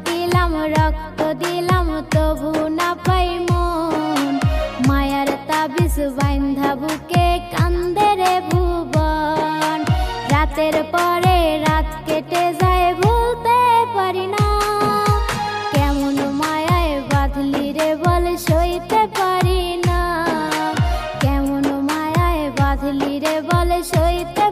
কাটিলাম রক্ত দিলাম, তবু না পাই মন। মায়ার তাবিস বাইন্ধা বুকে কান্দে রে ভুবন। রাতের পরে রাত কেটে যায়, ভুলতে পারি না। কেমন মায়ায় বাঁধলি রে বল, সইতে পারি না। কেমন মায়ায় বাঁধলি রে বল, সইতে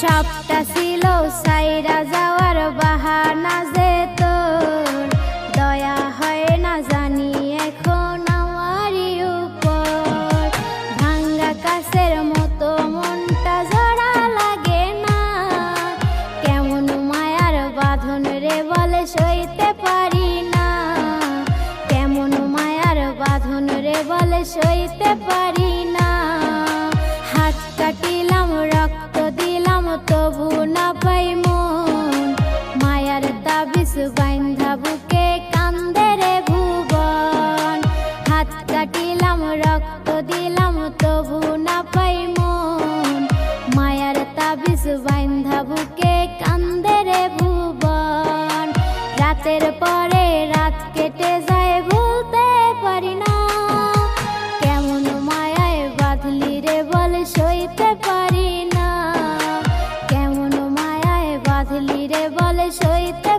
সবটা ছিল, সাইরা যাওয়ার বাহানা যে তোর দয়া হয় না জানি এখন আমারই উপর। ভাঙ্গা কাছের মতো মনটা জড়া লাগে না। কেমন মায়ার বাঁধন রে বলে সইতে পারি না। কেমন মায়ার বাঁধন রে বলে সইতে পারি রক্ত দিলাম, তবু না পাই মন। মায়ার তাবিস বাইন্ধা বুকে কান্দে রে ভুবন। রাতের পরে রাত কেটে যায়, ভুলতে পারি না। কেমন মায়ায় বাঁধলি রে বল, সইতে পারি না। কেমন মায়ায় বাঁধলি রে বল, সইতে